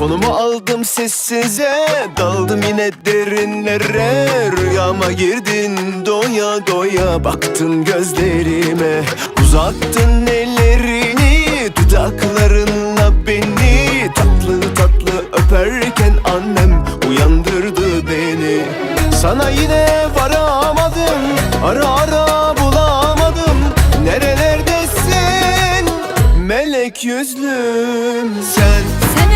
Telefonumu aldım sessize Daldım yine derinlere. Rüyama girdin doya doya Baktın gözlerime. Uzattın ellerini Dudaklarınla beni. Tatlı tatlı öperken annem Uyandırdı beni. Sana yine varamadım Ara ara bulamadım. Nerelerdesin? Melek yüzlüm sen. Sen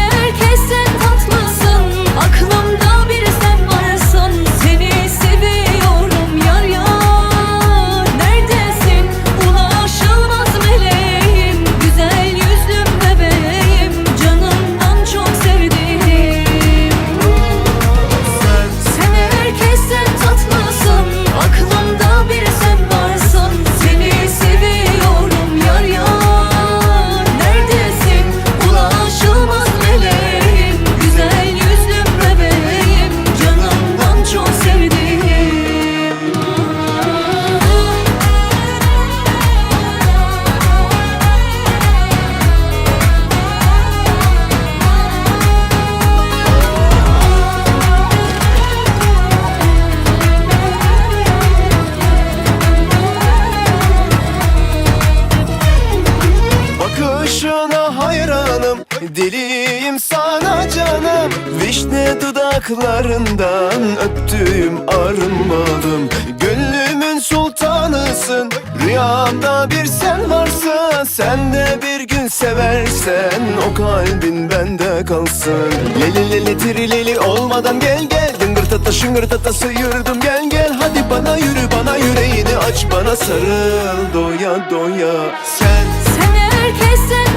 hayranım Deliyim sana canım. Vişne dudaklarından Öptüğüm arınmadım Gönlümün sultanısın Rüyamda bir sen varsın. Sen de bir gün seversen O kalbin bende kalsın. Leli leli tirileli olmadan gel gel. Dıngırtata şıngırtata sıyırdım. Gel gel Hadi bana yürü bana yüreğini aç Bana sarıl. Doya doya. Sen Sen herkesten